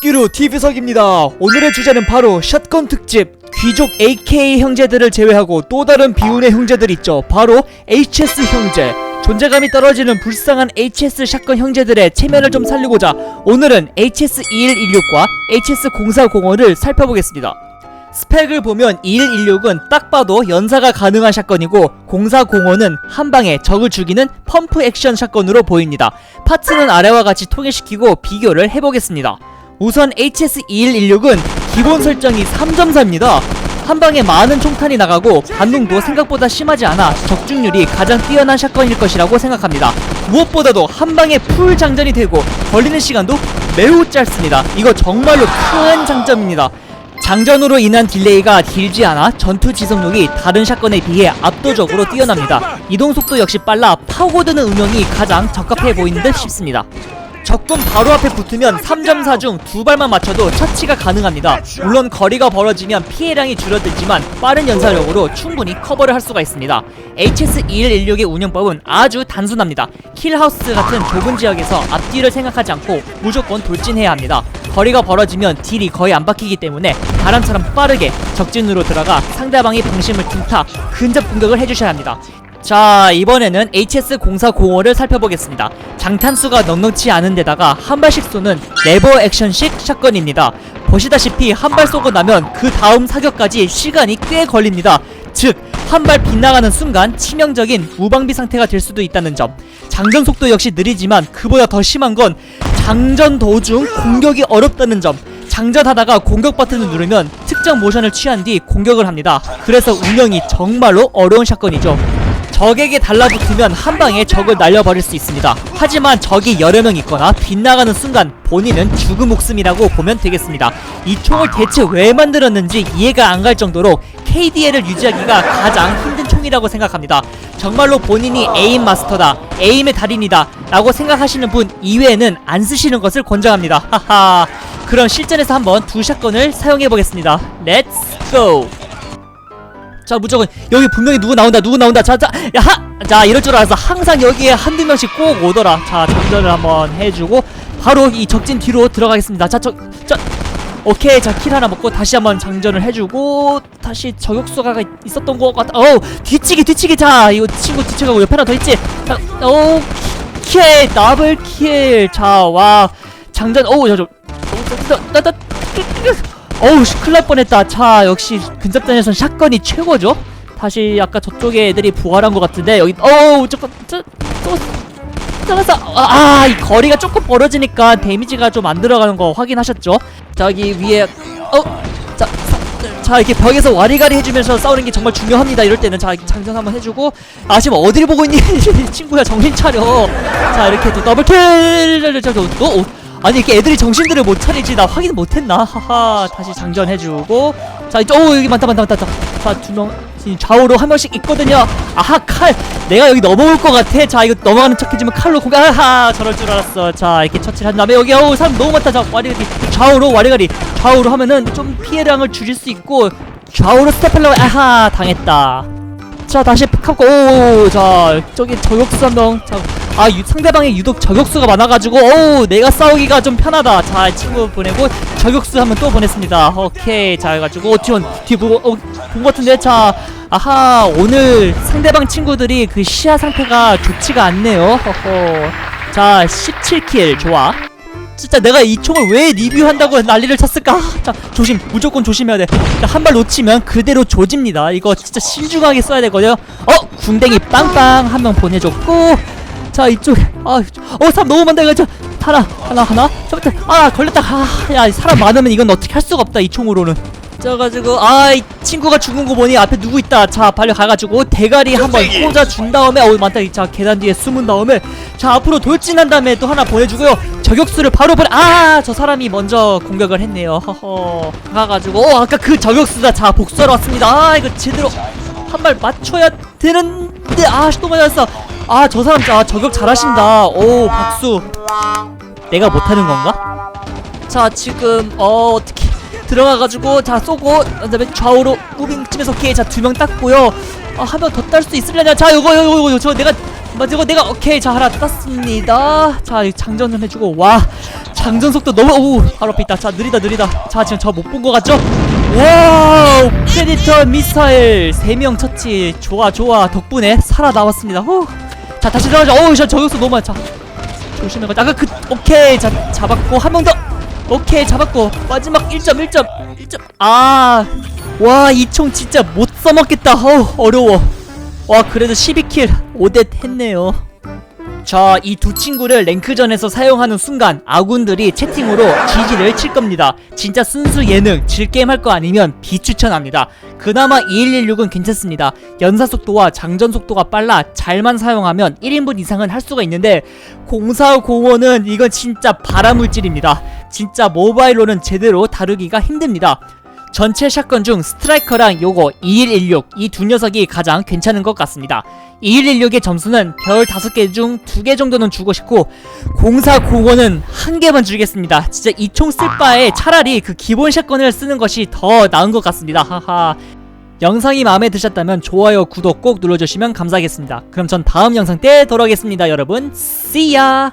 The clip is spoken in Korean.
섭기루 TV석입니다. 오늘의 주제는 바로 샷건 특집. 귀족 AK 형제들을 제외하고 또 다른 비운의 형제들 있죠. 바로 HS 형제. 존재감이 떨어지는 불쌍한 HS 샷건 형제들의 체면을 좀 살리고자 오늘은 HS2116과 HS0405를 살펴보겠습니다. 스펙을 보면 2116은 딱 봐도 연사가 가능한 샷건이고 0405는 한 방에 적을 죽이는 펌프 액션 샷건으로 보입니다. 파츠는 아래와 같이 통일시키고 비교를 해보겠습니다. 우선 HS2116은 기본 설정이 3.4입니다. 한 방에 많은 총탄이 나가고 반동도 생각보다 심하지 않아 적중률이 가장 뛰어난 샷건일 것이라고 생각합니다. 무엇보다도 한 방에 풀 장전이 되고 걸리는 시간도 매우 짧습니다. 이거 정말로 큰 장점입니다. 장전으로 인한 딜레이가 길지 않아 전투 지속력이 다른 샷건에 비해 압도적으로 뛰어납니다. 이동 속도 역시 빨라 파고드는 운영이 가장 적합해 보이는 듯 싶습니다. 적군 바로 앞에 붙으면 3.4 중 두 발만 맞춰도 처치가 가능합니다. 물론 거리가 벌어지면 피해량이 줄어들지만 빠른 연사력으로 충분히 커버를 할 수가 있습니다. HS2116의 운영법은 아주 단순합니다. 킬하우스 같은 좁은 지역에서 앞뒤를 생각하지 않고 무조건 돌진해야 합니다. 거리가 벌어지면 딜이 거의 안 박히기 때문에 바람처럼 빠르게 적진으로 들어가 상대방의 방심을 틈타 근접 공격을 해주셔야 합니다. 자 이번에는 HS0405를 살펴보겠습니다. 장탄수가 넉넉치 않은 데다가 한 발씩 쏘는 레버 액션식 샷건입니다. 보시다시피 한 발 쏘고 나면 그 다음 사격까지 시간이 꽤 걸립니다. 즉 한 발 빗나가는 순간 치명적인 무방비 상태가 될 수도 있다는 점. 장전 속도 역시 느리지만 그보다 더 심한 건 장전 도중 공격이 어렵다는 점. 장전하다가 공격 버튼을 누르면 특정 모션을 취한 뒤 공격을 합니다. 그래서 운영이 정말로 어려운 샷건이죠 적에게 달라붙으면 한 방에 적을 날려버릴 수 있습니다. 하지만 적이 여러 명 있거나 빗나가는 순간 본인은 죽은 목숨이라고 보면 되겠습니다. 이 총을 대체 왜 만들었는지 이해가 안 갈 정도로 KDL을 유지하기가 가장 힘든 총이라고 생각합니다. 정말로 본인이 에임 마스터다, 에임의 달인이다 라고 생각하시는 분 이외에는 안 쓰시는 것을 권장합니다. 하하. 그럼 실전에서 한번 두 샷건을 사용해 보겠습니다. 렛츠 고! 자 무조건 여기 분명히 누구 나온다 누구 나온다 자자야자 이럴 줄 알았어 항상 여기에 한두 명씩 꼭 오더라 자 장전을 한번 해주고 바로 이 적진 뒤로 들어가겠습니다 자저자 오케이 자 킬 하나 먹고 다시 한번 장전을 해주고 다시 저격수가 있었던 것 같다 어우 뒤치기 뒤치기 자 이거 친구 뒤쳐가고 옆에 하나 더 있지 자오킬 더블 킬자와 장전 어우 저저 나나 어우 씨 큰일 날 뻔했다. 자 역시 근접전에선 샷건이 최고죠? 다시 아까 저쪽에 애들이 부활한 것 같은데 여기 어우 잠깐 저저 잘랐어 아이 거리가 조금 벌어지니까 데미지가 좀 안 들어가는 거 확인하셨죠? 저기 위에 어자 자 이렇게 벽에서 와리가리 해주면서 싸우는 게 정말 중요합니다. 이럴 때는 자 장전 한번 해주고 아 지금 어디를 보고 있니? 친구야 정신 차려. 자 이렇게 또 더블킬! 저또 아니 이렇게 애들이 정신들을 못 차리지. 나 확인 못했나? 하하. 다시 장전해주고. 자 이쪽 오 여기 많다 많다 많다. 자두명 좌우로 한 명씩 있거든요. 아하 칼. 내가 여기 넘어올 것 같아. 자 이거 넘어가는 척해주면 칼로 공격 아하 저럴 줄 알았어. 자 이렇게 처치를 한 다음에 여기 어우 사람 너무 많다. 자 와리가리. 좌우로 와리가리. 좌우로 하면은 좀 피해량을 줄일 수 있고 좌우로 스텝하려고 아하 당했다. 자 다시 픽하고 오자 저기 저격수 한명자 아 유, 상대방이 유독 저격수가 많아가지고 어우 내가 싸우기가 좀 편하다. 자 친구 보내고 저격수 한번 또 보냈습니다. 오케이. 자 해가지고 tion 뒤 보고 어, 본것 같은데? 자 아하 오늘 상대방 친구들이 그 시야 상태가 좋지가 않네요. 허허. 자 17킬. 좋아. 진짜 내가 이 총을 왜 리뷰한다고 난리를 쳤을까? 자, 조심, 무조건 조심해야 돼. 한 발 놓치면 그대로 조집니다. 이거 진짜 신중하게 써야 되거든요. 어, 궁뎅이 빵빵 한 명 보내줬고, 자 이쪽에. 아, 어 사람 너무 많다. 이거 저 하나 하나 하나. 저부터 아 걸렸다. 아야 사람 많으면 이건 어떻게 할 수가 없다 이 총으로는. 져가지고 아 이 친구가 죽은 거 보니 앞에 누구 있다. 자 빨리 가가지고 대가리 한번 꽂아 준 다음에 어우 많다. 자 계단 뒤에 숨은 다음에 자 앞으로 돌진한 다음에 또 하나 보내주고요. 저격수를 바로 보내 아 저 사람이 먼저 공격을 했네요. 허허. 가가지고 어 아까 그 저격수다. 자 복수하러 왔습니다. 아 이거 제대로 한 발 맞춰야 되는데 아또 맞았어. 아 저 사람 아 저격 잘하신다. 오 박수. 내가 못하는 건가? 자 지금 어 어떻게 들어가가지고 자 쏘고 그다음에 좌우로 치면서 오케이. 자 두 명 땄고요. 아, 한 명 더 딸 수 있으려냐 자 요거 요거 요거 저 내가 맞아 이거 내가 오케이. 자 하나 땄습니다. 자 장전 좀 해주고 와. 장전 속도 너무 오 바로 앞에 있다. 자 느리다 느리다. 자 지금 저 못 본 거 같죠? 와우 프레디터 미사일 3명 처치. 좋아 좋아. 덕분에 살아나왔습니다. 후. 자 다시 들어가자 어우 저 저격수 너무 많다. 조심해 가 아까 그 오케이. 자 잡았고 한 명 더. 오케이 잡았고. 마지막 1점 1점 1점. 아와 이 총 진짜 못 써먹겠다. 어우 어려워. 와 그래도 12킬 5대 했네요 자, 이 두 친구를 랭크전에서 사용하는 순간 아군들이 채팅으로 GG를 칠 겁니다. 진짜 순수 예능, 질게임 할 거 아니면 비추천합니다. 그나마 2116은 괜찮습니다. 연사 속도와 장전 속도가 빨라 잘만 사용하면 1인분 이상은 할 수가 있는데 0405는 이건 진짜 발화물질입니다. 진짜 모바일로는 제대로 다루기가 힘듭니다. 전체 샷건 중 스트라이커랑 요거 2116 이 두 녀석이 가장 괜찮은 것 같습니다. 2116의 점수는 별 5개 중 2개 정도는 주고 싶고 0405는 한 개만 주겠습니다. 진짜 이 총 쓸 바에 차라리 그 기본 샷건을 쓰는 것이 더 나은 것 같습니다. 하하. 영상이 마음에 드셨다면 좋아요, 구독 꼭 눌러주시면 감사하겠습니다. 그럼 전 다음 영상 때 돌아오겠습니다, 여러분. See ya!